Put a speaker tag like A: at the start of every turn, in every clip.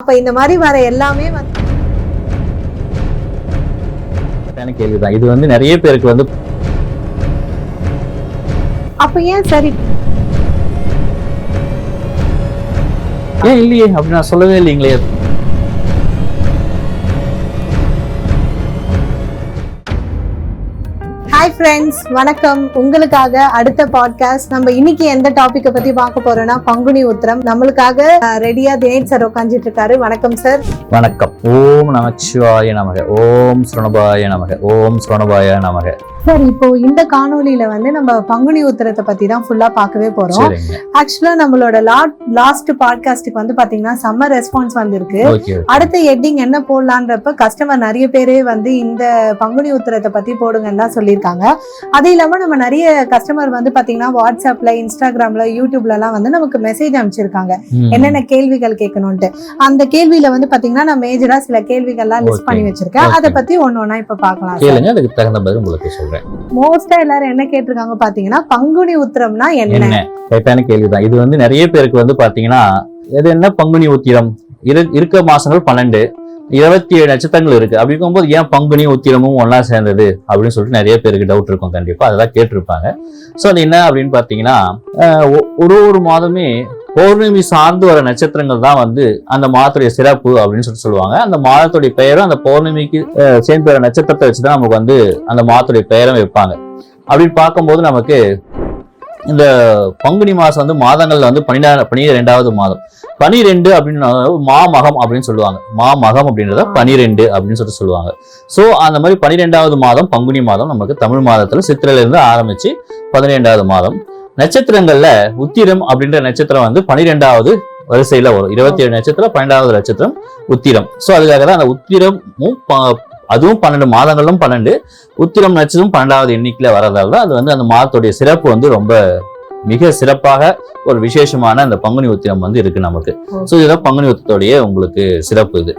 A: அப்ப இந்த மாதிரி வர எல்லாமே வந்து
B: கேள்விதான். இது வந்து நிறைய பேருக்கு வந்து
A: அப்ப ஏன் சரி?
B: ஏன் இல்லையே? அப்படி நான் சொல்லவே இல்லைங்களே.
A: ஃப்ரெண்ட்ஸ் வணக்கம். உங்களுக்காக அடுத்த பாட்காஸ்ட் நம்ம இன்னைக்கு எந்த டாபிக்கை பத்தி பார்க்க போறோம்னா பங்குனி உத்திரம். நம்மளுக்காக ரெடியா தினேஷ் சார் உட்காந்துட்டு இருக்காரு வணக்கம் சார்
B: வணக்கம். ஓம் நமச்சிவாய நமக. ஓம் சுரணபாய நமக. ஓம் சுரணபாய நமக.
A: சார் இப்போ இந்த காணொளியில வந்து நம்ம பங்குனி உத்திரத்தை பத்தி தான் ஃபுல்லா பார்க்கவே போறோம். ஆக்சுவலா நம்மளோட லாஸ்ட் பாட்காஸ்டுக்கு வந்து பாத்தீங்கன்னா செம்ம ரெஸ்பான்ஸ் வந்திருக்கு. அடுத்த ஹெட்டிங் என்ன போடலான்றப்ப கஸ்டமர் நிறைய பேரே வந்து இந்த பங்குனி உத்திரத்தை பத்தி போடுங்கன்னு தான் சொல்லியிருக்காங்க. அது இல்லாம நம்ம நிறைய கஸ்டமர் வந்து பாத்தீங்கன்னா வாட்ஸ்அப்ல இன்ஸ்டாகிராம்ல யூடியூப்ல எல்லாம் வந்து நமக்கு மெசேஜ் அனுப்பிச்சிருக்காங்க. என்னென்ன கேள்விகள் கேட்கணும்ட்டு அந்த கேள்வியில வந்து பாத்தீங்கன்னா நான் மேஜரா சில கேள்விகள்லாம் லிஸ்ட். பண்ணி வச்சிருக்கேன். அதை பத்தி ஒண்ணு ஒண்ணா இப்ப பாக்கலாம்
B: கேளுங்க அதுக்கு தகுந்த பதில் உங்களுக்கு சொல்றேன்.
A: மோஸ்டா எல்லாரும் என்ன கேட்டிருக்காங்க பாத்தீங்கன்னா பங்குனி உத்திரம்னா என்ன?
B: கரெக்டான கேள்விதான். இது வந்து நிறைய பேருக்கு வந்து பாத்தீங்கன்னா இது என்ன பங்குனி உத்திரம்? இரு இருக்க மாசங்கள் பன்னெண்டு இருபத்தி ஏழு நட்சத்திரங்கள் இருக்கு. அப்படி இருக்கும்போது ஏன் பங்குனி உத்திரமும் ஒண்ணா சேர்ந்தது? அப்படின்னு சொல்லிட்டு நிறைய பேருக்கு டவுட் இருக்கும் கண்டிப்பா. அதெல்லாம் கேட்டிருப்பாங்க. ஸோ அது என்ன அப்படின்னு ஒ- ஒரு ஒரு மாதமே பௌர்ணமி சார்ந்து வர நட்சத்திரங்கள் தான் வந்து அந்த மாதத்துடைய சிறப்பு அப்படின்னு சொல்லிட்டு சொல்லுவாங்க. அந்த மாதத்துடைய பெயரும் அந்த பௌர்ணமிக்கு சேர்ந்து வர நட்சத்திரத்தை வச்சுதான் நமக்கு வந்து அந்த மாதத்துடைய பெயரும் வைப்பாங்க. அப்படின்னு பார்க்கும்போது நமக்கு இந்த பங்குனி மாதம் வந்து மாதங்கள்ல வந்து பன்னிரெண்டு பனிரெண்டாவது மாதம். பனிரெண்டு அப்படின்னு மாமகம் அப்படின்னு சொல்லுவாங்க. மாமகம் அப்படின்றத பனிரெண்டு அப்படின்னு சொல்லிட்டு சொல்லுவாங்க. ஸோ அந்த மாதிரி பனிரெண்டாவது மாதம் பங்குனி மாதம் நமக்கு தமிழ் மாதத்துல சித்திரையில இருந்து ஆரம்பிச்சு பதினெண்டாவது மாதம். நட்சத்திரங்கள்ல உத்திரம் அப்படின்ற நட்சத்திரம் வந்து பனிரெண்டாவது வரிசையில வரும். இருபத்தி ஏழு நட்சத்திரம் பன்னெண்டாவது நட்சத்திரம் உத்திரம். ஸோ அதுக்காக தான் அந்த உத்திரமும் ப- அதுவும் பன்னெண்டு மாதங்களும் பன்னெண்டு உத்திரம் நட்சத்திரம் பன்னெண்டாவது எண்ணிக்கையில வரதால தான் அது வந்து அந்த மாதத்துடைய சிறப்பு வந்து ரொம்ப மிக சிறப்பாக ஒரு விசேஷமான அந்த பங்குனி உத்திரம் வந்து இருக்கு நமக்கு. ஸோ இதுதான் பங்குனி உத்திரத்துடைய உங்களுக்கு சிறப்பு இது.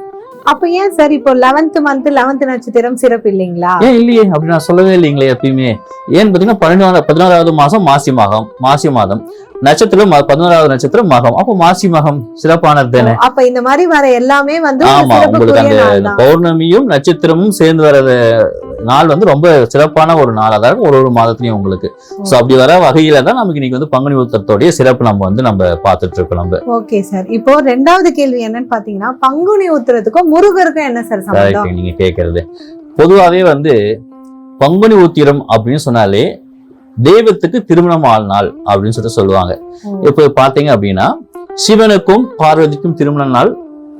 A: அப்ப ஏன் சார் இப்போ லெவன்த் மந்த் லெவன்த் நட்சத்திரம் சிறப்பு இல்லைங்களா?
B: ஏன் இல்லையே? அப்படி நான் சொல்லவே இல்லைங்களே எப்பயுமே. ஏன் பாத்தீங்கன்னா பன்னெண்டாவது பதினாறாவது மாசம் மாசி மாதம் மாசி மாதம். நட்சத்திரம் பதினோராவது நட்சத்திரம் மகம். அப்போ மாசி மகம் சிறப்பானது தானே.
A: அப்ப இந்த மாதிரி வர எல்லாமே வந்து
B: ஆமா உங்களுக்கு அந்த பௌர்ணமியும் நட்சத்திரமும் சேர்ந்து வர்றது நாள் வந்து ரொம்ப சிறப்பான ஒரு நாள் அதாவது ஒரு ஒரு மாதத்துலயும் உங்களுக்கு. சோ அப்படி வர வகையில தான் நமக்கு இன்னைக்கு வந்து பங்குனி உத்தரத்தோடைய சிறப்பு நம்ம வந்து நம்ம பார்த்துட்டு இருக்கோம் நம்ம.
A: Okay sir. இப்போ ரெண்டாவது கேள்வி என்னன்னு பாத்தீங்கன்னா பங்குனி உத்திரத்துக்கும் முருகருக்கும் என்ன சார் சம்பந்தம்?
B: நீங்க கேட்கறது பொதுவாவே வந்து பங்குனி உத்திரம் அப்படின்னு சொன்னாலே தெய்வத்துக்கு திருமணம் ஆள் நாள் அப்படின்னு சொல்லிட்டு சொல்லுவாங்க. இப்போ பாத்தீங்க அப்படின்னா சிவனுக்கும் பார்வதிக்கும் திருமண நாள்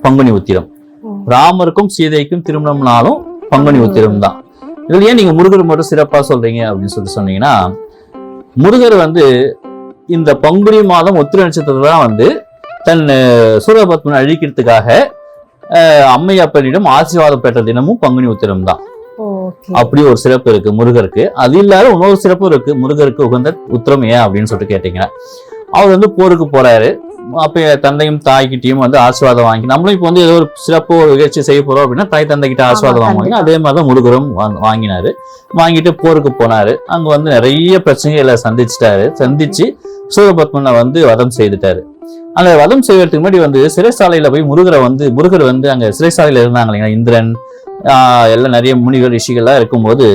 B: பங்குனி உத்திரம். ராமருக்கும் சீதைக்கும் திருமணம் நாளும் பங்குனி உத்திரம் தான் இதுல ஏன் நீங்க முருகர் மட்டும் சிறப்பா சொல்றீங்க அப்படின்னு சொல்லிட்டு சொன்னீங்கன்னா முருகர் வந்து இந்த பங்குனி மாதம் உத்திர நட்சத்திரத்துல தான் வந்து தன் சூரபத்மனை அழிக்கிறதுக்காக அம்மையப்பனிடம் ஆசீர்வாதம் பெற்ற தினமும் பங்குனி உத்திரம் தான் அப்படி ஒரு சிறப்பு இருக்கு முருகருக்கு. அது இல்லாத இன்னொரு சிறப்பு இருக்கு முருகருக்கு உகந்த உத்திரம் ஏன் அப்படின்னு சொல்லிட்டு கேட்டீங்கன்னா அவர் வந்து போருக்கு போறாரு. அப்ப தந்தையும் தாய்கிட்டயும் வந்து ஆசீர்வாதம் வாங்கி நம்மளும் இப்போ வந்து ஏதோ ஒரு சிறப்பு ஒரு நிகழ்ச்சி செய்ய போறோம் அப்படின்னா தாய் தந்தை கிட்ட ஆசீர்வாதம் வாங்குவாங்க. அதே மாதிரி தான் முருகரும் வாங்கினாரு. வாங்கிட்டு போருக்கு போனாரு. அங்க வந்து நிறைய பிரச்சனைகளை சந்திச்சிட்டாரு. சந்திச்சு சூரபத்மனை வந்து வதம் செய்துட்டாரு. அந்த வதம் செய்வதற்கு முன்னாடி வந்து சிறைசாலையில போய் முருகரை வந்து முருகர் வந்து அங்க சிறைசாலையில இருந்தாங்க இல்லைங்களா இந்திரன் எல்லாம் நிறைய முனிவர் ரிஷிகள்லாம் இருக்கும்போது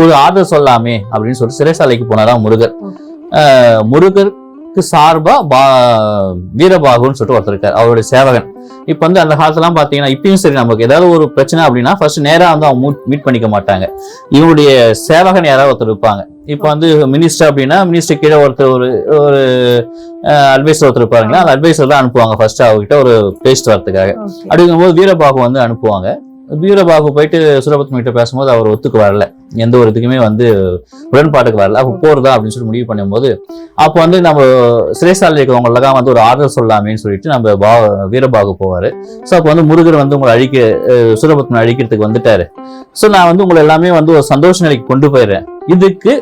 B: ஒரு ஆர்டர் சொல்லாமே அப்படின்னு சொல்லிட்டு சிறைசாலைக்கு போனாராம் முருகர். முருகருக்கு சார்பா பா வீரபாகுன்னு சொல்லிட்டு ஒருத்தர் இருக்கார் அவருடைய சேவகன். இப்ப வந்து அந்த காலத்துலாம் பாத்தீங்கன்னா இப்பயும் சரி நமக்கு ஏதாவது ஒரு பிரச்சனை அப்படின்னா ஃபர்ஸ்ட் நேரா வந்து அவங்க மீட் பண்ணிக்க மாட்டாங்க. இவனுடைய சேவகன் யாராவது ஒருத்தர் இருப்பாங்க. இப்ப வந்து மினிஸ்டர் அப்படின்னா மினிஸ்டர் கீழே ஒருத்தர் ஒரு ஒரு அட்வைசர் ஒருத்தர் இருப்பாருங்களா அந்த அட்வைசர் தான் அனுப்புவாங்க. ஃபர்ஸ்ட் அவர்கிட்ட ஒரு பேசிட்டு வரதுக்காக அப்படிங்கும்போது வீரபாகு வந்து அனுப்புவாங்க. வீரபாகு போயிட்டு சுரபத்மன் கிட்ட பேசும்போது அவர் ஒத்துக்கு வரல. எந்த ஒரு இதுக்குமே வந்து உடன்பாட்டுக்கு வரல. அப்போ போறதா அப்படின்னு சொல்லி முடிவு பண்ணும்போது அப்போ வந்து நம்ம சிறைசாலையில் இருக்கிறவங்களெல்லாம் வந்து ஒரு ஆர்டர் சொல்லாமேன்னு சொல்லிட்டு நம்ம பா வீரபாகு போவாரு. ஸோ அப்போ வந்து முருகர் வந்து உங்களை அழிக்க சுரபத்மன் அழிக்கிறதுக்கு வந்துட்டாரு. ஸோ நான் வந்து உங்களை எல்லாமே வந்து ஒரு சந்தோஷ நிலைக்கு கொண்டு போயிடுறேன். இதுக்கு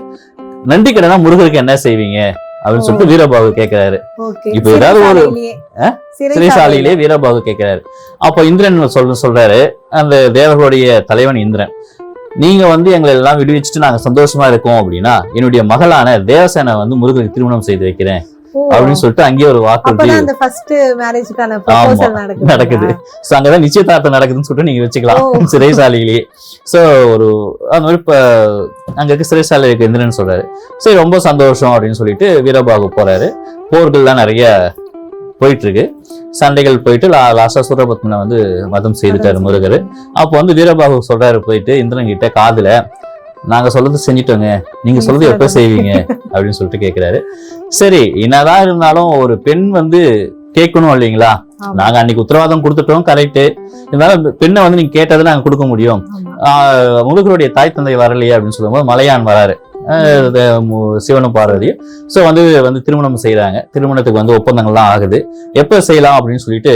B: நன்றி கடனா முருகருக்கு என்ன செய்வீங்க? அப்படின்னு சொல்லிட்டு வீரபாகு கேட்கிறாரு இப்ப ஏதாவது ஒரு-? சிறைசாலையிலே வீரபாகு கேட்கிறாரு. அப்போ இந்திரன் சொல்ற சொல்றாரு அந்த தேவர்களுடைய தலைவன் இந்திரன் நீங்க வந்து எங்களை எல்லாம் விடுவிச்சுட்டு நாங்க சந்தோஷமா இருக்கோம் அப்படின்னா என்னுடைய மகளான தேவசேனை வந்து முருகருக்கு திருமணம் செய்து வைக்கிறேன். அப்படின்னு சொல்லிட்டு அங்கேயே ஒரு வாக்குறுதி
A: அப்பதான் அந்த ஃபர்ஸ்ட் மேரேஜ்க்கான ப்ரொபோசல் நடக்குது
B: நடக்குது. ஸோ அங்கதான் நிச்சயதார்த்தம் நடக்குதுன்னு சொல்லிட்டு நீங்க வச்சுக்கலாம். சிறைசாலையிலேயே ஸோ ஒரு அந்த மாதிரி இப்போ அங்க இருக்க சிறைசாலை இருக்கு இந்திரன் சொல்றாரு. சரி ரொம்ப சந்தோஷம் அப்படின்னு சொல்லிட்டு வீரபாகு போறாரு. போர்கள்லாம் நிறைய போயிட்டு இருக்கு சண்டைகள் போயிட்டு லா லாஸ்டா சூரபத்மனை வந்து மதம் செய்துட்டாரு முருகர். அப்போ வந்து வீரபாகு சொல்றாரு போயிட்டு இந்திரன் கிட்ட காதுல நாங்க சொல்றது செஞ்சிட்டோங்க. நீங்க சொல்றது எப்ப செய்வீங்க? அப்படின்னு சொல்லிட்டு கேக்குறாரு. சரி என்னதான் இருந்தாலும் ஒரு பெண் வந்து கேட்கணும் இல்லைங்களா?
A: ஆமா.
B: நாங்க அன்னைக்கு உத்தரவாதம் கொடுத்துட்டோம் கரெக்ட் இருந்தாலும் பெண்ணை வந்து நீங்க கேட்டதை நாங்க கொடுக்க முடியும். முருகருடைய தாய் தந்தை வரலையே அப்படின்னு சொல்லும்போது மலையான் வராரு. சிவனும் பார்வதியும். ஸோ வந்து வந்து திருமணம் செய்கிறாங்க திருமணத்துக்கு வந்து ஒப்பந்தங்கள்லாம் ஆகுது. எப்போ செய்யலாம் அப்படின்னு சொல்லிட்டு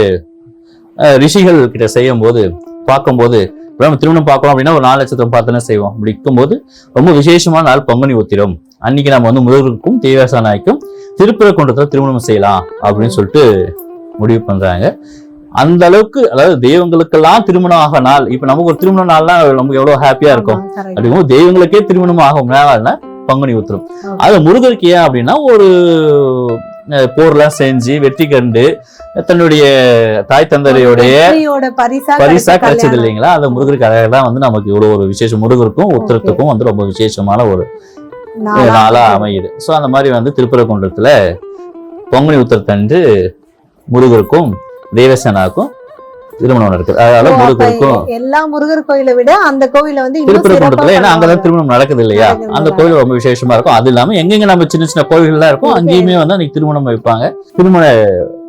B: ரிஷிகள் கிட்ட செய்யும் போது பார்க்கும்போது நம்ம திருமணம் பார்க்கணும் அப்படின்னா ஒரு நாலு நட்சத்திரம் பார்த்து செய்வோம். அப்படி இருக்கும்போது ரொம்ப விசேஷமான நாள் பங்குனி உத்திரம். அன்னைக்கு நம்ம வந்து முருகருக்கும் தேவசானாய்க்கும் திருப்பரங்குன்றத்தில் திருமணம் செய்யலாம் அப்படின்னு சொல்லிட்டு முடிவு பண்ணுறாங்க அந்த அளவுக்கு அதாவது தெய்வங்களுக்கெல்லாம் திருமணம் ஆக நாள் இப்ப நமக்கு ஒரு திருமண நாள்னா நமக்கு எவ்வளவு ஹாப்பியா இருக்கும். அப்படிங்கும்போது தெய்வங்களுக்கே திருமணம் ஆகும் நாள்னா பங்குனி உத்திரம். அது முருகருக்கு ஏன் அப்படின்னா ஒரு போர்லாம் செஞ்சு வெற்றி கண்டு தன்னுடைய தாய் தந்தரையுடைய
A: பரிசா
B: பரிசா
A: கிடைச்ச
B: கிடைச்சது. இல்லைங்களா? அந்த முருகருக்கு அழகாக தான் வந்து நமக்கு இவ்வளவு ஒரு விசேஷம். முருகருக்கும் உத்திரத்துக்கும் வந்து ரொம்ப விசேஷமான ஒரு
A: நாளா
B: அமையுது. சோ அந்த மாதிரி வந்து திருப்பரங்குன்றத்துல பொங்கல் உத்தரத்தன்று முருகருக்கும் தேவசேனாவுக்கும் திருமணம் நடக்குது அதனால முருகருக்கும்
A: எல்லா முருகர் கோயிலை விட அந்த கோவில வந்து
B: திருப்பரங்குன்றத்துல ஏன்னா அங்கதான். திருமணம் நடக்குது இல்லையா. அந்த கோயில் ரொம்ப விசேஷமா இருக்கும் அது இல்லாம எங்கெங்க நம்ம சின்ன சின்ன கோயில்கள்லாம் இருக்கும்
A: இருக்கு.
B: அங்கேயுமே வந்து அன்னைக்கு திருமணம் வைப்பாங்க திருமண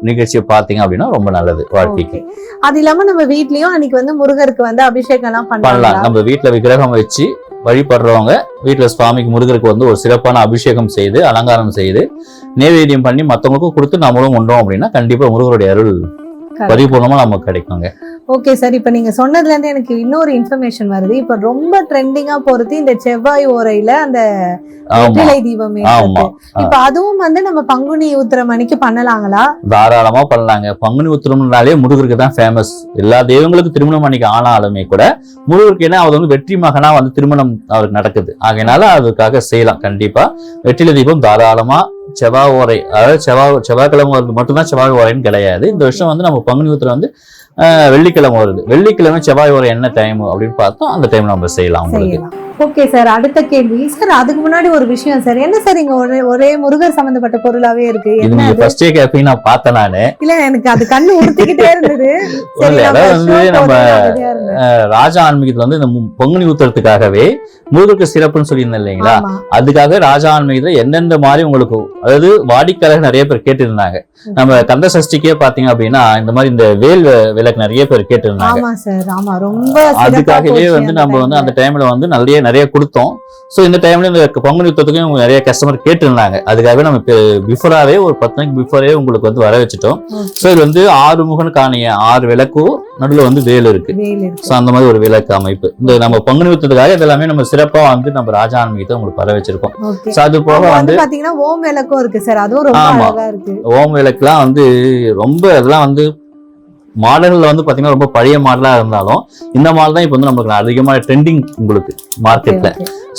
B: நிகழ்ச்சியை பாத்தீங்க அப்படின்னா ரொம்ப நல்லது வாழ்க்கைக்கு.
A: அது இல்லாம நம்ம வீட்லயும் அன்னைக்கு வந்து முருகருக்கு வந்து அபிஷேகம் எல்லாம்
B: பண்ணலாம் நம்ம வீட்ல விக்கிரகம் வச்சு வழிபடுறவங்க வீட்டுல சுவாமிக்கு முருகருக்கு வந்து ஒரு சிறப்பான அபிஷேகம் செய்து அலங்காரம் செய்து நைவேத்தியம் பண்ணி மத்தவங்களுக்கும் கொடுத்து நம்மளும் உண்டோம் அப்படின்னா கண்டிப்பா முருகருடைய அருள் பரிபூர்ணமா நமக்கு கிடைக்குங்க.
A: ஓகே சார் இப்ப நீங்க சொன்னதுல இருந்து எனக்கு இன்னொரு இன்ஃபர்மேஷன் வருது. இப்ப ரொம்ப ட்ரெண்டிங்கா போறது இந்த செவ்வாய் ஓரையில அந்த வெற்றிலை தீபம். இப்ப அதுவும் வந்து நம்ம பங்குனி உத்திரம் அன்னைக்கு பண்ணலாங்களா?
B: தாராளமா பண்ணலாங்க. பங்குனி உத்திரம்னாலே முருகருக்கு தான் ஃபேமஸ் எல்லா தெய்வங்களுக்கும் திருமணம் அன்னைக்கு ஆனாலுமே கூட முருகருக்கு என்ன அவர் வந்து வெற்றி மகனா வந்து திருமணம் அவருக்கு நடக்குது. ஆகையினால அதுக்காக செய்யலாம். கண்டிப்பா. வெற்றிலை தீபம் தாராளமா செவ்வாய் ஓரை அதாவது செவ்வாய் செவ்வாய்க்கிழமை வருது மட்டும்தான் செவ்வாய் ஓரைன்னு கிடையாது. இந்த வருஷம் வந்து நம்ம பங்குனி உத்திரம் வந்து வெள்ளிக்கிழமை வருது. வெள்ளிக்கிழமை செவ்வாய் ஓரை என்ன டைம் அப்படின்னு பார்த்தோம் அந்த டைம் நம்ம செய்யலாம் உங்களுக்கு.
A: ஓகே சார் அடுத்த கேள்வி. சார் அதுக்கு முன்னாடி ஒரு விஷயம் சார் என்ன சார் இங்க ஒரே ஒரே முருகர் சம்பந்தப்பட்ட பொருளாவே இருக்கு? என்ன
B: ஃபர்ஸ்டே கேப்பீங்க நான் பார்த்தேன் நானு.
A: இல்ல எனக்கு அது கண்ணு உறுத்திக்கிட்டே இருந்தது.
B: வந்து நம்ம, ராஜா ஆன்மீகத்துல வந்து இந்த பங்குனி உத்திரத்துக்காகவே முருகருக்கு சிறப்புன்னு சொல்லியிருந்தேன் இல்லைங்களா. அதுக்காக ராஜா ஆன்மீகத்துல எந்தெந்த மாதிரி உங்களுக்கு அதாவது வாடிக்கையாளர் நிறைய பேர் கேட்டிருந்தாங்க. நம்ம கந்த சஷ்டிக்கே பாத்தீங்க அப்படின்னா இந்த மாதிரி இந்த வேல் விளக்கு நிறைய பேர் கேட்டிருந்தாங்க.
A: ஆமா சார் ஆமா. ரொம்ப சிறப்பா
B: அதுக்காகவே வந்து நம்ம வந்து. அந்த டைம்ல வந்து நிறைய நிறைய கொடுத்தோம். சோ இந்த டைம்ல இந்த பங்குனி யுத்தத்துக்கும் நிறைய கஸ்டமர் கேட்டிருந்தாங்க. அதுக்காகவே நம்ம பிஃபோராவே ஒரு பத்து நாளைக்கு பிஃபோரே உங்களுக்கு வந்து வர வச்சுட்டோம். சோ இது வந்து ஆறு முகன் காணிய ஆறு விளக்கும் நடுவுல வந்து வேல் இருக்கு. சோ அந்த மாதிரி ஒரு விளக்கு அமைப்பு. இந்த நம்ம பங்குனி யுத்தத்துக்காக இதெல்லாமே நம்ம சிறப்பா வந்து நம்ம ராஜா ஆன்மீகத்தை உங்களுக்கு வர வச்சிருக்கோம். சோ அது போக
A: வந்து பாத்தீங்கன்னா ஓம் விளக்கும் இருக்கு சார். அதுவும் ரொம்ப
B: ஆமா. ஓம் விளக்குலாம் வந்து ரொம்ப அதெல்லாம் வந்து மாடல்ல வந்து பாத்தீங்கன்னா ரொம்ப பழைய மாடலா இருந்தாலும் இந்த மாடல் தான் இப்போ வந்து நமக்கு அதிகமான ட்ரெண்டிங் உங்களுக்கு மார்க்கெட்ல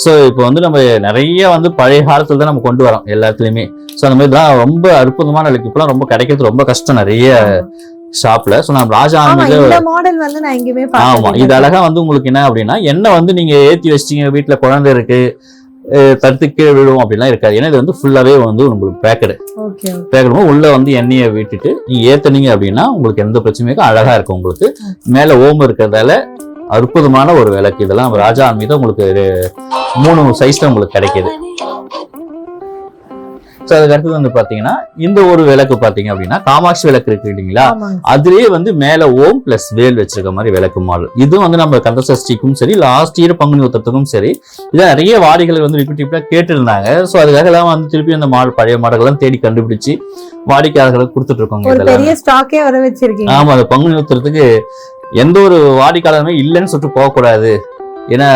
B: ஸோ இப்போ வந்து நம்ம நிறைய வந்து பழைய காலத்துல தான் நம்ம கொண்டு வரோம் எல்லாத்துலயுமே. ஸோ அந்த மாதிரி தான் ரொம்ப அற்புதமான விளக்கு இப்பெல்லாம் ரொம்ப கிடைக்கிறது ரொம்ப கஷ்டம் நிறைய. ஷாப்ல ஸோ நம்ம ராஜா
A: மாடல் வந்து நான் எங்கேயுமே
B: ஆமா
A: பார்த்தது
B: இது அழகா வந்து உங்களுக்கு என்ன அப்படின்னா எண்ணெய் வந்து நீங்க ஏத்தி வச்சிட்டீங்க வீட்டுல குழந்தை இருக்கு. தடுத்து கீழே விழுவும் அப்படிலாம் இருக்காது. ஏன்னா இது வந்து ஃபுல்லாவே வந்து உங்களுக்கு பேக்கடு பேக்கடும் உள்ள வந்து எண்ணெயை விட்டுட்டு நீங்க ஏத்துனீங்க அப்படின்னா உங்களுக்கு எந்த பிரச்சனையும் இருக்காது. அழகா இருக்கும் உங்களுக்கு. மேல ஓம் இருக்கிறதால அற்புதமான ஒரு விளக்கு. இதெல்லாம் ராஜா மீது உங்களுக்கு மூணு சைஸ்ல உங்களுக்கு கிடைக்குது. ஸோ அதுக்கு அடுத்தது வந்து பாத்தீங்கன்னா இந்த ஒரு விளக்கு பாத்தீங்க அப்படின்னா காமாட்சி விளக்கு இருக்கு இல்லைங்களா? அதுலயே வந்து மேல ஓம் பிளஸ் வேல் வச்சிருக்க மாதிரி விளக்கு மாடல். இதுவும் வந்து நம்ம கந்த சஷ்டிக்கும் சரி லாஸ்ட் இயர் பங்குனி உத்தரத்துக்கும் சரி இதை நிறைய வாடிகள் வந்து ரிப்பீட்டிவ்ல கேட்டிருந்தாங்க. ஸோ அதுக்காக எல்லாம் வந்து திருப்பி அந்த மாடல் பழைய மாடல்கள்லாம் தேடி கண்டுபிடிச்சு வாடிக்கையாளர்களுக்கு கொடுத்துட்டு இருக்கோங்க இதெல்லாம்.
A: பெரிய ஸ்டாக்கே வர வச்சிருக்கீங்க.
B: ஆமா அந்த பங்குனி உத்தரத்துக்கு எந்த ஒரு வாடிக்கையாளருமே இல்லைன்னு சொல்லிட்டு போகக்கூடாது. ஏன்னா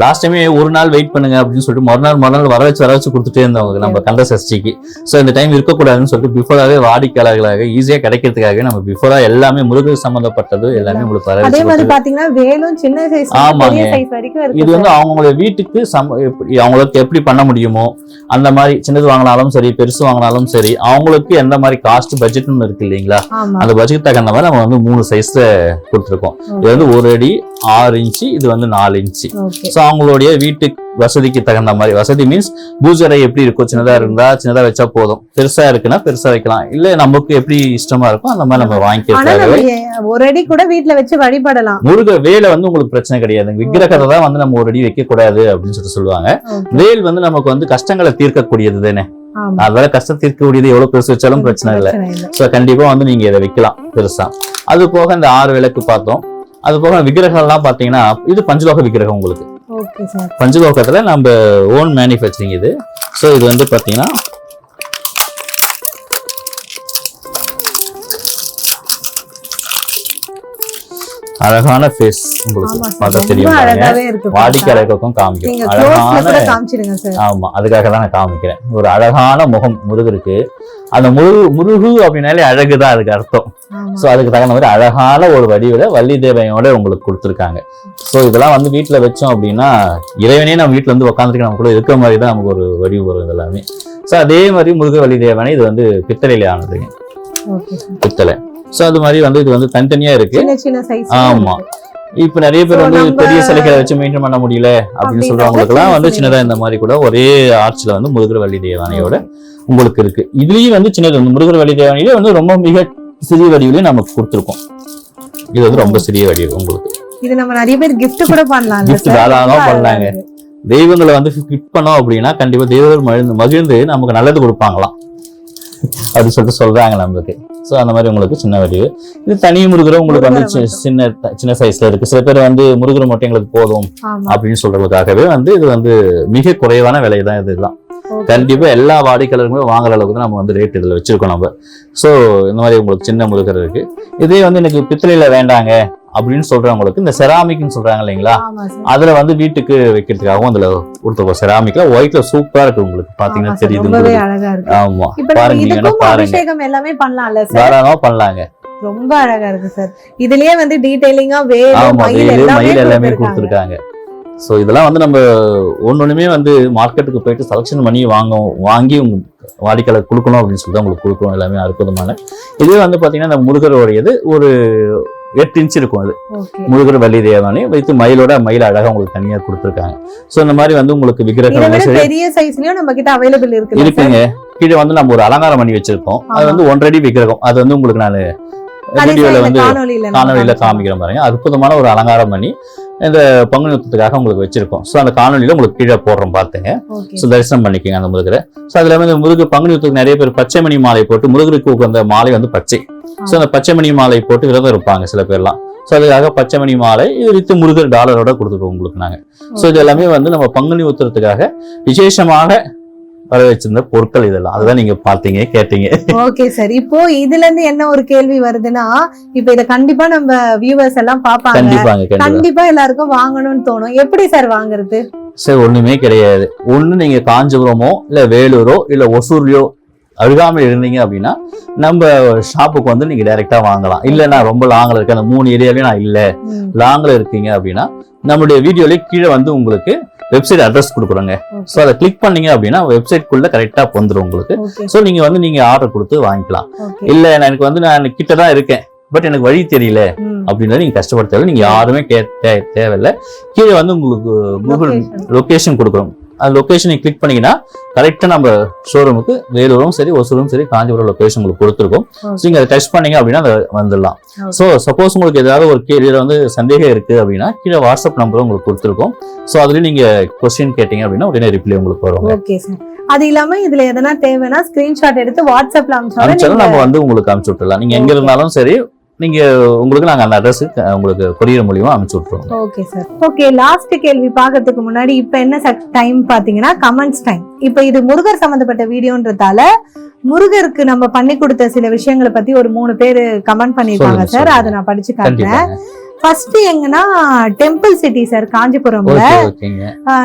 B: லாஸ்ட் டைமே ஒரு நாள் வெயிட் பண்ணுங்க அப்படின்னு சொல்லிட்டு மறுநாள் மறுநாள் வர வச்சு வர வச்சு கொடுத்துட்டே இருந்தவங்க நம்ம கந்த சஷ்டிக்கு. ஸோ இந்த டைம் இருக்கக்கூடாதுன்னு சொல்லிட்டு பிஃபோராகவே வாடிக்கையாளர்களாக ஈஸியா கிடைக்கிறதுக்காக நம்ம பிஃபோரா எல்லாமே முருகர் சம்பந்தப்பட்டது எல்லாமே உங்களுக்கு வர
A: அதே
B: வச்சு
A: மாதிரி
B: கொடுத்து-
A: பாத்தீங்கன்னா வேலும் சின்ன சைஸ்
B: ஆமாங்க. இது வந்து அவங்களோட வீட்டுக்கு சம அவங்களுக்கு எப்படி பண்ண முடியுமோ அந்த மாதிரி சின்னது வாங்கினாலும் சரி பெருசு வாங்கினாலும் சரி அவங்களுக்கு எந்த மாதிரி காஸ்ட் பட்ஜெட்னு இருக்கு இல்லைங்களா? அந்த பட்ஜெட் தகுந்த மாதிரி நம்ம வந்து மூணு சைஸ்ல கொடுத்துருக்கோம். இது வந்து ஒரு அடி ஆறு இன்ச்சு இது வந்து நாலு
A: ஓகே
B: ஸோ அவங்களுடைய வீட்டு வசதிக்கு தகுந்த மாதிரி வசதி மீன்ஸ் பூஜரை எப்படி இருக்கும் சின்னதா இருந்தா சின்னதா வச்சா போதும். பெருசா இருக்குன்னா பெருசா வைக்கலாம். இல்ல நமக்கு எப்படி இஷ்டமா இருக்கும் அந்த மாதிரி நம்ம
A: ஏ- ஒரு அடி கூட வீட்ல வச்சு வழிபடலாம்.
B: முருக வேலை வந்து உங்களுக்கு பிரச்சனை கிடையாது. விக்கிரகத்தை தான் வந்து நம்ம ஒரு அடி வைக்க கூடாது அப்படின்னு சொல்லிட்டு சொல்லுவாங்க. வேல் வந்து நமக்கு வந்து கஷ்டங்களை தீர்க்கக்கூடியது தானே? அதனால கஷ்டம் தீர்க்கக்கூடியது எவ்வளவு பெருசு வச்சாலும் பிரச்சனை இல்லை.
A: இல்ல.
B: ஸோ கண்டிப்பா வந்து நீங்க இதை வைக்கலாம் பெருசா. அது போக இந்த ஆறு விளக்கு பார்த்தோம். அது போக விக்கிரகம்லாம் பாத்தீங்கன்னா இது பஞ்சலோக விக்கிரகம் உங்களுக்கு. பஞ்சலோகத்துல நம்ம ஓன் மேனுஃபேக்சரிங் இது. ஸோ இது வந்து பாத்தீங்கன்னா அழகான ஃபேஸ் உங்களுக்கு பார்த்தா தெரியும் காமிக்கும்.
A: நீங்க க்ளோஸ்ல
B: அழகான ஆமா அதுக்காக தான் நான் காமிக்கிறேன். ஒரு அழகான முகம் முருகருக்கு. அந்த முருகு முருகு அப்படின்னாலே அழகுதான் அதுக்கு அர்த்தம். ஸோ அதுக்கு தகுந்த மாதிரி அழகான ஒரு வடிவில வள்ளி தேவையோட உங்களுக்கு கொடுத்துருக்காங்க. ஸோ இதெல்லாம் வந்து வீட்டில் வச்சோம் அப்படின்னா இறைவனே நம்ம வீட்டில் வந்து உட்காந்துருக்கு நம்ம கூட இருக்கிற மாதிரி தான் நமக்கு ஒரு வடிவு வரும் இது எல்லாமே ஸோ அதே மாதிரி முருக வள்ளி தேவனை இது வந்து பித்தளையில ஆனதுங்க பித்தளை. ஸோ அது மாதிரி வந்து இது வந்து தனித்தனியா இருக்கு. ஆமா. இப்ப நிறைய பேர் வந்து பெரிய சிலைகளை வச்சு மெயின்டைன் பண்ண முடியல அப்படின்னு சொல்றவங்களுக்கு எல்லாம் வந்து
A: சின்ன
B: சின்னதா இந்த மாதிரி கூட ஒரே ஆர்ச்ல வந்து முருகர் வள்ளி தேவானையோட உங்களுக்கு இருக்கு. இதுலயும் வந்து சின்னது வந்து முருகர் வள்ளி தேவானையிலே வந்து ரொம்ப மிக சிறிய வடிவிலையும் நமக்கு கொடுத்துருக்கோம். இது வந்து ரொம்ப சிறிய வடிவு உங்களுக்கு.
A: இது நம்ம நிறைய பேர் gift கூட பண்ணலாம்
B: Gift தாராளமா பண்ணலாங்க. தெய்வங்களை வந்து ஃபிட் பண்ணோம் அப்படின்னா கண்டிப்பா தெய்வங்கள் மகிழ்ந்து மகிழ்ந்து நமக்கு நல்லது கொடுப்பாங்களாம். அப்படி சொல்லிட்டு சொல்றாங்க நம்மளுக்கு சோ அந்த மாதிரி உங்களுக்கு சின்ன வடிவு இது தனி முருகரும் உங்களுக்கு வந்து சின்ன சின்ன சைஸ்ல இருக்கு. சில பேர் வந்து முருகர் மட்டும் எங்களுக்கு போதும் அப்படின்னு சொல்றதுக்காகவே வந்து இது வந்து மிக குறைவான விலை தான். இதுதான். கண்டிப்பா எல்லா வாடிக்கையாளருமே வாங்குற அளவுக்கு தான் நம்ம வந்து ரேட் இதுல வச்சிருக்கோம் நம்ம. சோ இந்த மாதிரி உங்களுக்கு சின்ன முருகர் இருக்கு. இதே வந்து எனக்கு பித்தளையில வேண்டாங்க. அப்படின்னு சொல்றவங்களுக்கு இந்த செராமிக்னு சொல்றாங்க இல்லைங்களா? அதுல வந்து வீட்டுக்கு வைக்கிறதுக்காகவும் அதுல கொடுத்துருக்கோம். செராமிக்ல ஒயிட்ல சூப்பரா இருக்கு உங்களுக்கு. பாத்தீங்கன்னா தெரியுது ஆமா. பாருங்க பாருங்க.
A: எல்லாமே பண்ணலாம்ல
B: தாராளமா பண்ணலாங்க.
A: ரொம்ப அழகா இருக்கு சார் இதுலயே வந்து டீடைலிங்கா வேலு
B: ஆமா
A: மயில் எல்லாமே கொடுத்திருக்காங்க.
B: சோ இதெல்லாம் வந்து நம்ம ஒன்னொண்ணுமே வந்து மார்க்கெட்டுக்கு போயிட்டு செலக்ஷன் பண்ணி வாங்க வாங்கி வாடிக்கையாளர் கொடுக்கணும் அப்படின்னு சொல்லி தான் உங்களுக்கு கொடுக்கணும். எல்லாமே அற்புதமான. இதே வந்து பாத்தீங்கன்னா இந்த முருகருடையது ஒரு எட்டு இன்ச் இருக்கும் அது. முருகர் வள்ளி தேவானி வைத்து மயிலோட மயில் அழகா உங்களுக்கு தனியா கொடுத்துருக்காங்க. சோ இந்த மாதிரி வந்து உங்களுக்கு விக்கிரகம்
A: பெரிய சைஸ்லயும் நம்ம கிட்ட அவைலபிள் இருக்கு
B: இருக்குங்க. கீழே வந்து நம்ம ஒரு அலங்காரம் பண்ணி வச்சிருக்கோம். அது. வந்து ஒன்றரை அடி விக்கிரகம். அது வந்து உங்களுக்கு நான் வீடியோல வந்து
A: காணொலியில.
B: காமிக்கிற பாருங்க. அற்புதமான ஒரு அலங்காரம் பண்ணி இந்த பங்குனி உத்தரத்துக்காக உங்களுக்கு வச்சிருக்கோம். ஸோ அந்த காணொலியில உங்களுக்கு கீழே போடுறோம் பார்த்துங்க. ஸோ தரிசனம் பண்ணிக்கோங்க அந்த முருகரை. ஸோ அதுல வந்து முருகு பங்குனி உத்தரத்துக்கு நிறைய பேர் பச்சை மணி மாலை போட்டு முருகருக்கு உகந்த மாலை வந்து பச்சை. ஸோ அந்த பச்சை மணி மாலை போட்டு விரதம் இருப்பாங்க சில பேர்லாம். ஸோ அதுக்காக பச்சை மணி மாலை வித்து முருகர் டாலரோட கொடுத்துருவோம் உங்களுக்கு நாங்க. ஸோ இது எல்லாமே வந்து நம்ம பங்குனி உத்தரத்துக்காக விசேஷமாக வர வச்சிருந்த பொருட்கள் இதெல்லாம். அதுதான் நீங்க பார்த்தீங்க கேட்டீங்க.
A: ஓகே சார் இப்போ இதுல இருந்து என்ன ஒரு கேள்வி வருதுன்னா இப்போ இத கண்டிப்பா நம்ம வியூவர்ஸ் எல்லாம் பாப்பாங்க
B: கண்டிப்பாங்க கண்டிப்பா.
A: எல்லாருக்கும் வாங்கணும்னு தோணும். எப்படி சார் வாங்குறது?
B: சரி ஒண்ணுமே கிடையாது. ஒண்ணு நீங்க காஞ்சிபுரமோ இல்ல வேலூரோ இல்ல ஒசூர்லயோ அருகாமையில் இருந்தீங்க அப்படின்னா நம்ம ஷாப்புக்கு வந்து நீங்க டைரக்டா வாங்கலாம். இல்ல நான் ரொம்ப லாங்ல இருக்கேன் அந்த மூணு ஏரியாவே நான் இல்ல. லாங்ல இருக்கீங்க அப்படின்னா நம்மளுடைய வீடியோலயே கீழே வந்து உங்களுக்கு வெப்சைட் அட்ரஸ் கொடுக்குறோங்க. ஸோ அதை கிளிக் பண்ணீங்க அப்படின்னா வெப்சைட் குள்ள கரெக்டா வந்துரும் உங்களுக்கு. ஸோ நீங்க வந்து நீங்க ஆர்டர் கொடுத்து வாங்கிக்கலாம். இல்ல நான் எனக்கு வந்து நான் கிட்ட தான் இருக்கேன். பட் எனக்கு வழி தெரியல அப்படின்றத நீங்க கஷ்டப்பட தேவை நீங்க யாருமே தேவையில்ல. கீழே வந்து உங்களுக்கு கூகுள்
A: location.
B: லொகேஷன் கொடுக்குறோம். அந்த லொகேஷனை கிளிக் பண்ணீங்கன்னா கரெக்டாக நம்ம ஷோரூமுக்கு வேலூரும் சரி ஒசூரும் சரி காஞ்சிபுரம் லொகேஷன் உங்களுக்கு கொடுத்துருக்கோம். ஸோ நீங்கள் அதை டச் பண்ணீங்க அப்படின்னா அதை வந்துடலாம். ஸோ சப்போஸ் உங்களுக்கு ஏதாவது ஒரு கேள்வியில் வந்து சந்தேகம் இருக்கு அப்படின்னா கீழே வாட்ஸ்அப் நம்பரும் உங்களுக்கு கொடுத்துருக்கோம் ஸோ அதுலேயும் நீங்கள் கொஸ்டின் கேட்டீங்க அப்படின்னா உடனே ரிப்ளை உங்களுக்கு வரும்
A: ஓகே சார் அது இல்லாம இதுல எதனா தேவைன்னா ஸ்கிரீன்ஷாட் எடுத்து வாட்ஸ்அப்ல
B: அனுப்பிச்சாலும்
A: அனுப்பிச்சாலும்
B: நம்ம வந்து உங்களுக்கு அனுப்பிச்சு விட்டுறலாம் நீங்கள் எங்கே. இருந்தாலும் சரி நீங்க உங்களுக்கு நாங்கள் அந்த அட்ரஸுக்கு உங்களுக்கு கொரியர் மூலியமா அனுப்பிச்சு விட்டுருவோம்.
A: ஓகே சார் ஓகே லாஸ்ட் கேள்வி பார்க்கறதுக்கு முன்னாடி இப்போ என்ன டைம் பாத்தீங்கன்னா கமெண்ட்ஸ் டைம் இப்போ இது முருகர் சம்பந்தப்பட்ட வீடியோன்றதால முருகருக்கு நம்ம பண்ணி கொடுத்த சில விஷயங்களை பத்தி ஒரு மூணு பேர் கமெண்ட் பண்ணிருக்காங்க
B: சொல்லுங்க,
A: சார். அதை நான் படிச்சு காட்டுறேன். ஃபர்ஸ்ட் எங்கன்னா டெம்பிள் சிட்டி சார் காஞ்சிபுரம்ல.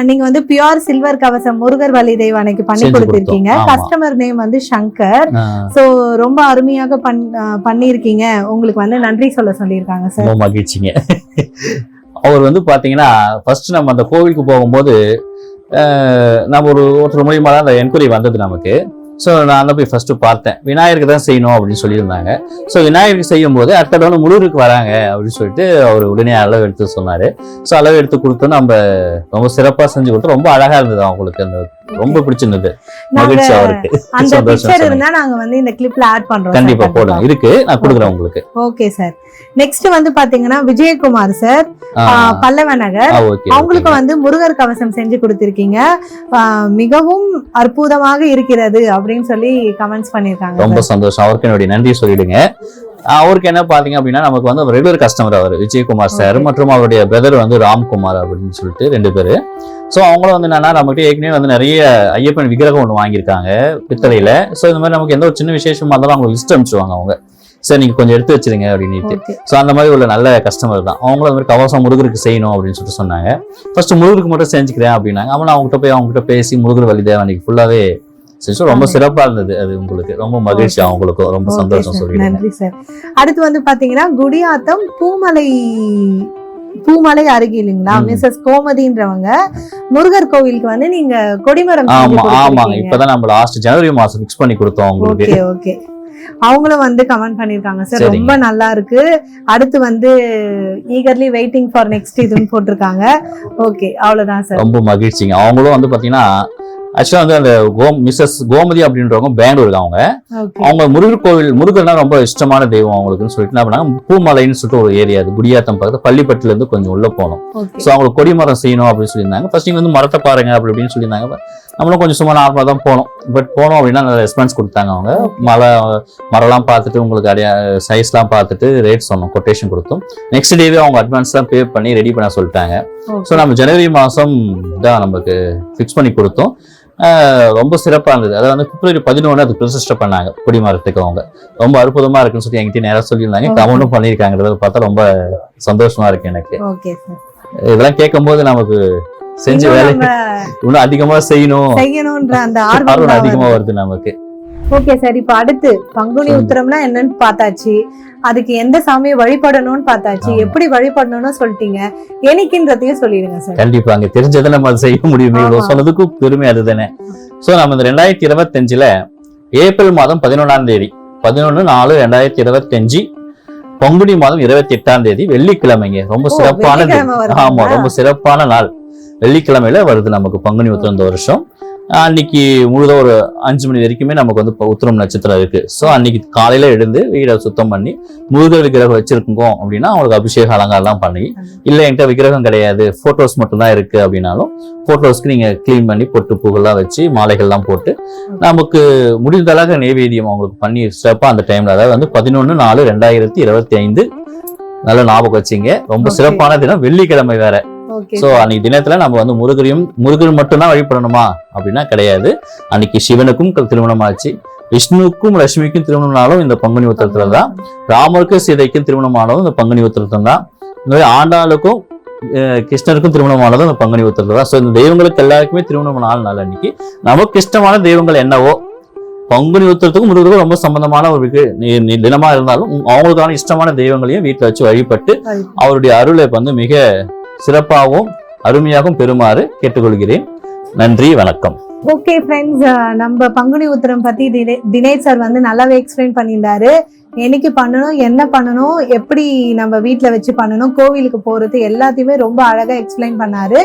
A: நீங்க வந்து பியூர் சில்வர் கவசம் முருகர் வலி தெய்வானைக்கு பண்ணி
B: செஞ்சு
A: கொடுத்திருக்கீங்க. கஸ்டமர் நேம் வந்து சங்கர் சோ ரொம்ப அருமையாக பண் ஆஹ் பண்ணியிருக்கீங்க. உங்களுக்கு வந்து நன்றி சொல்ல சொல்லியிருக்காங்க சார்
B: ரொம்ப மகிழ்ச்சிங்க. அவர் வந்து பாத்தீங்கன்னா ஃபர்ஸ்ட் நம்ம அந்த கோவிலுக்கு போகும்போது நம்ம ஒரு ஒருத்தர் மூலியமா தான் அந்த என்கொயரி வந்தது நமக்கு. ஸோ நான் தான் போய் ஃபர்ஸ்ட் பார்த்தேன். விநாயகருக்கு தான் செய்யணும் அப்படின்னு சொல்லியிருந்தாங்க. ஸோ விநாயகருக்கு செய்யும் போது அடுத்த தடவை முருகருக்கு வராங்க அப்படின்னு சொல்லிட்டு அவர் உடனே அளவு எடுத்து சொன்னாரு. ஸோ அளவு எடுத்து கொடுத்து நம்ம ரொம்ப சிறப்பாக செஞ்சு கொடுத்து ரொம்ப அழகா இருந்தது அவங்களுக்கு. அந்த ரொம்ப பிடிச்சிருந்தது. மகிழ்ச்சி அவருக்கு.
A: அந்த
B: சந்தோஷம்
A: பிக்சர்
B: சொன்னீங்க.
A: இருந்தா நாங்க வந்து இந்த கிளிப்ல ஆட் பண்றோம்
B: கண்டிப்பா போடுங்க இருக்கு. நான் கொடுக்குறேன் உங்களுக்கு.
A: ஓகே சார் நெக்ஸ்ட் வந்து பாத்தீங்கன்னா விஜயகுமார் சார் பல்லவ நகர் அவங்களுக்கு வந்து முருகர் கவசம் செஞ்சு கொடுத்திருக்கீங்க. மிகவும் அற்புதமாக இருக்கிறது அப்படின்னு சொல்லி கமெண்ட்ஸ் பண்ணிருக்காங்க
B: ரொம்ப சந்தோஷம். அவருக்கு என்னுடைய நன்றி சொல்லிடுங்க. அவருக்கு என்ன பாத்தீங்க அப்படின்னா நமக்கு வந்து ரெகுலர் கஸ்டமர் அவர் விஜயகுமார் சார். மற்றும் அவருடைய பிரதர் வந்து ராம்குமார் அப்படின்னு சொல்லிட்டு ரெண்டு பேரு. ஸோ அவங்களும் வந்து என்னன்னா நம்மகிட்ட ஏற்கனவே வந்து நிறைய ஐயப்பன் விக்கிரகம் ஒன்று வாங்கியிருக்காங்க பித்தளையில. ஸோ இந்த மாதிரி நமக்கு எந்த ஒரு சின்ன விசேஷமா இருந்தாலும் அவங்க லிஸ்ட் அனுப்பிச்சுவாங்க அவங்க. சார் நீங்க கொஞ்சம் எடுத்து வச்சிருங்க அப்படின்ட்டு ஸோ அந்த மாதிரி உள்ள நல்ல கஸ்டமர் தான். அவங்களும் மாதிரி கவசம் முருகருக்கு செய்யணும் அப்படின்னு சொல்லிட்டு சொன்னாங்க. ஃபர்ஸ்ட் முருகருக்கு மட்டும் செஞ்சுக்கிறேன் அப்படின்னாங்க. அவன் அவங்ககிட்ட போய் அவங்ககிட்ட பேசி முருகர் வழி தேவனைக்கு ஃபுல்லாவே செஞ்சு ரொம்ப. சிறப்பா இருந்தது அது உங்களுக்கு. ரொம்ப மகிழ்ச்சி. அவங்களுக்கும். ரொம்ப சந்தோஷம் சொல்லிடுங்க
A: நன்றி சார். அடுத்து வந்து பாத்தீங்கன்னா குடியாத்தம் பூமலை பூமலை அருகிலுங்களா
B: ம்.
A: மிஸ்ஸஸ் கோமதின்றவங்க முருகர் கோவிலுக்கு வந்து நீங்க கொடிமரம்
B: ஆமா ஆமாங்க. இப்பதான் நம்ம லாஸ்ட் ஜனவரி மாசம் ஃபிக்ஸ் பண்ணி கொடுத்தோம் உங்களுக்கு.
A: Okay okay. அவங்களும் வந்து கமெண்ட் பண்ணிருக்காங்க சார். ரொம்ப நல்லா இருக்கு. அடுத்து வந்து ஈகர்லி வெயிட்டிங் ஃபார் நெக்ஸ்ட் இதுன்னு போட்டிருக்காங்க. ஓகே அவ்வளவுதான் சார்.
B: ரொம்ப மகிழ்ச்சிங்க. அவங்களும் வந்து பாத்தீங்கன்னா ஆக்சுவலா வந்து அந்த கோம் மிஸ்ஸஸ் கோமதி அப்படின்றவங்க பெங்களூருக்கு அவங்க. அவங்க முருகர் கோவில் முருகர்னா ரொம்ப இஷ்டமான தெய்வம் அவங்களுக்குன்னு சொல்லிட்டு என்ன பண்ணாங்க? பூமலைன்னு சொல்லிட்டு ஒரு ஏரியா அது குடியாத்தம் பக்கத்துல பள்ளிப்பட்டுல இருந்து கொஞ்சம் உள்ள போனோம். ஸோ அவங்களுக்கு கொடிமரம் செய்யணும் அப்படின்னு சொல்லியிருந்தாங்க. ஃபர்ஸ்ட் நீங்க வந்து மரத்தை பாருங்க அப்படி அப்படின்னு சொல்லியிருந்தாங்க. நம்மளும் கொஞ்சம் சும்மா நார்மலாக தான் போனோம். பட் போனோம் அப்படின்னா நல்ல ரெஸ்பான்ஸ் கொடுத்தாங்க அவங்க. மலை மரம்லாம் பார்த்துட்டு உங்களுக்கு அடைய சைஸ்லாம் பார்த்துட்டு ரேட் சொன்னோம் கொட்டேஷன் கொடுத்தோம். நெக்ஸ்ட் டேவே அவங்க அட்வான்ஸ்லாம் பே பண்ணி ரெடி பண்ண சொல்லிட்டாங்க. ஸோ நம்ம ஜனவரி மாதம் தான் நமக்கு ஃபிக்ஸ் பண்ணி கொடுத்தோம். ரொம்ப சிறப்பாக இருந்தது. அதாவது வந்து பிப்ரவரி பதினொன்று அது பிரதிஷ்டை பண்ணாங்க. கொடிமரத்துக்கு அவங்க. ரொம்ப அற்புதமாக இருக்குன்னு சொல்லி என்கிட்ட நேரம் சொல்லியிருந்தாங்க.
A: Okay.
B: கமெண்ட்டும் பண்ணியிருக்காங்கிறத பார்த்தா ரொம்ப சந்தோஷமா இருக்கு எனக்கு. இதெல்லாம் கேட்கும்போது நமக்கு செஞ்ச வேலை இன்னும் அதிகமா செய்யணும்.
A: செய்யணும்ன்ற அந்த
B: ஆர்வம்
A: ஆர்வம்
B: அதிகமா வருது நமக்கு.
A: ஓகே சார் இப்ப அடுத்து பங்குனி. உத்திரம்னா என்னன்னு பார்த்தாச்சு. அதுக்கு எந்த சாமியை வழிபடணும்னு பார்த்தாச்சு. எப்படி வழிபடணும்னு சொல்லிட்டீங்க. எனக்குன்றதையும் சொல்லிடுங்க சார்
B: கண்டிப்பா அங்க தெரிஞ்சதை நம்ம அதை செய்ய முடியுமே. இவ்வளவு
A: ஆமா.
B: சொன்னதுக்கு பெருமை அதுதானே. சோ நம்ம இந்த ரெண்டாயிரத்தி இருபத்தஞ்சுல ஏப்ரல் மாதம் பதினொன்றாம் தேதி பதினொன்னு நாலு ரெண்டாயிரத்தி இருபத்தஞ்சு பங்குனி மாதம் இருபத்தி எட்டாம் தேதி வெள்ளிக்கிழமைங்க. ரொம்ப சிறப்பான? ஆமா ரொம்ப சிறப்பான நாள். வெள்ளிக்கிழமையில வருது நமக்கு பங்குனி உத்திரம் இந்த வருஷம். அன்னைக்கு முழுத ஒரு அஞ்சு மணி வரைக்குமே நமக்கு வந்து உத்திரம் நட்சத்திரம் இருக்கு. ஸோ அன்னைக்கு காலையில எழுந்து வீடை சுத்தம் பண்ணி முருகர் விக்கிரகம் வச்சிருக்கோம் அப்படின்னா அவங்களுக்கு அபிஷேக அலங்காரம்லாம் பண்ணி இல்ல என்கிட்ட விக்கிரகம் கிடையாது போட்டோஸ் மட்டும் தான் இருக்கு அப்படின்னாலும் போட்டோஸ்க்கு நீங்க க்ளீன் பண்ணி பொட்டு பூக்கள்லாம் வச்சு மாலைகள்லாம் போட்டு நமக்கு முடிந்த அளவுக்கு நைவேத்தியம் அவங்களுக்கு பண்ணி சிறப்பா அந்த டைம்ல அதாவது வந்து பதினொன்னு நாலு ரெண்டாயிரத்தி இருபத்தி ஐந்து. நல்ல ஞாபகம் வச்சீங்க. ரொம்ப. சிறப்பான தினம். வெள்ளிக்கிழமை வேற. சோ அன்னைக்கு தினத்துல நம்ம வந்து முருகரையும் முருகர் மட்டும்தான் வழிபடணுமா? அப்படின்னா கிடையாது. அன்னைக்கு சிவனுக்கும் திருமணம் ஆச்சு விஷ்ணுவுக்கும் லட்சுமிக்கும் திருமணம்னாலும் இந்த பங்குனி உத்திரத்துல தான். ராமருக்கும் சீதைக்கும் திருமணமானதும் இந்த பங்குனி உத்திரத்துல தான். இந்த மாதிரி ஆண்டாளுக்கும் கிருஷ்ணருக்கும் திருமணமானதும் இந்த பங்குனி உத்திரத்துல தான். ஸோ இந்த தெய்வங்களுக்கு எல்லாருக்குமே திருமணம் நாள் நாள் அன்னைக்கு. நமக்கு இஷ்டமான தெய்வங்கள் என்னவோ பங்குனி உத்திரத்துக்கும் முருகருக்கும் ரொம்ப சம்பந்தமான ஒரு தினமா இருந்தாலும் அவங்களுக்கான இஷ்டமான தெய்வங்களையும் வீட்டுல வச்சு வழிபட்டு. அவருடைய அருளை வந்து மிக சிறப்பாகவும் அருமையாகவும் பெறுமாறு கேட்டுக்கொள்கிறேன். நன்றி வணக்கம்.
A: ஓகே ஃப்ரெண்ட்ஸ் நம்ம பங்குனி உத்திரம் பத்தி தினேஷ் சார் வந்து நல்லாவே எக்ஸ்பிளைன் பண்ணியிருந்தாரு. என்னைக்கு பண்ணணும் என்ன பண்ணணும் எப்படி நம்ம வீட்டில் வச்சு பண்ணணும் கோவிலுக்கு போறது எல்லாத்தையுமே ரொம்ப அழகாக எக்ஸ்பிளைன் பண்ணாரு.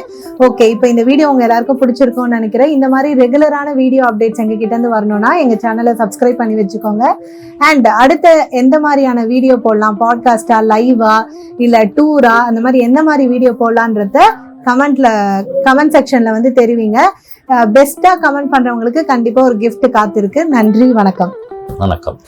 A: ஓகே இப்போ இந்த வீடியோ உங்கள் எல்லாருக்கும் பிடிச்சிருக்கும்னு நினைக்கிறேன். இந்த மாதிரி ரெகுலரான வீடியோ அப்டேட்ஸ் எங்கள் கிட்டேருந்து வரணும்னா எங்க சேனலை சப்ஸ்கிரைப் பண்ணி வச்சுக்கோங்க. அண்ட் அடுத்த எந்த மாதிரியான வீடியோ போடலாம்? பாட்காஸ்டா லைவா இல்லை டூரா அந்த மாதிரி எந்த மாதிரி வீடியோ போடலான்றத கமெண்ட்ல கமெண்ட் செக்ஷன்ல வந்து தெரிவிங்க. பெஸ்ட்டாக கமெண்ட் பண்றவங்களுக்கு கண்டிப்பா ஒரு கிஃப்ட் காத்திருக்கு. நன்றி வணக்கம்.
B: வணக்கம்.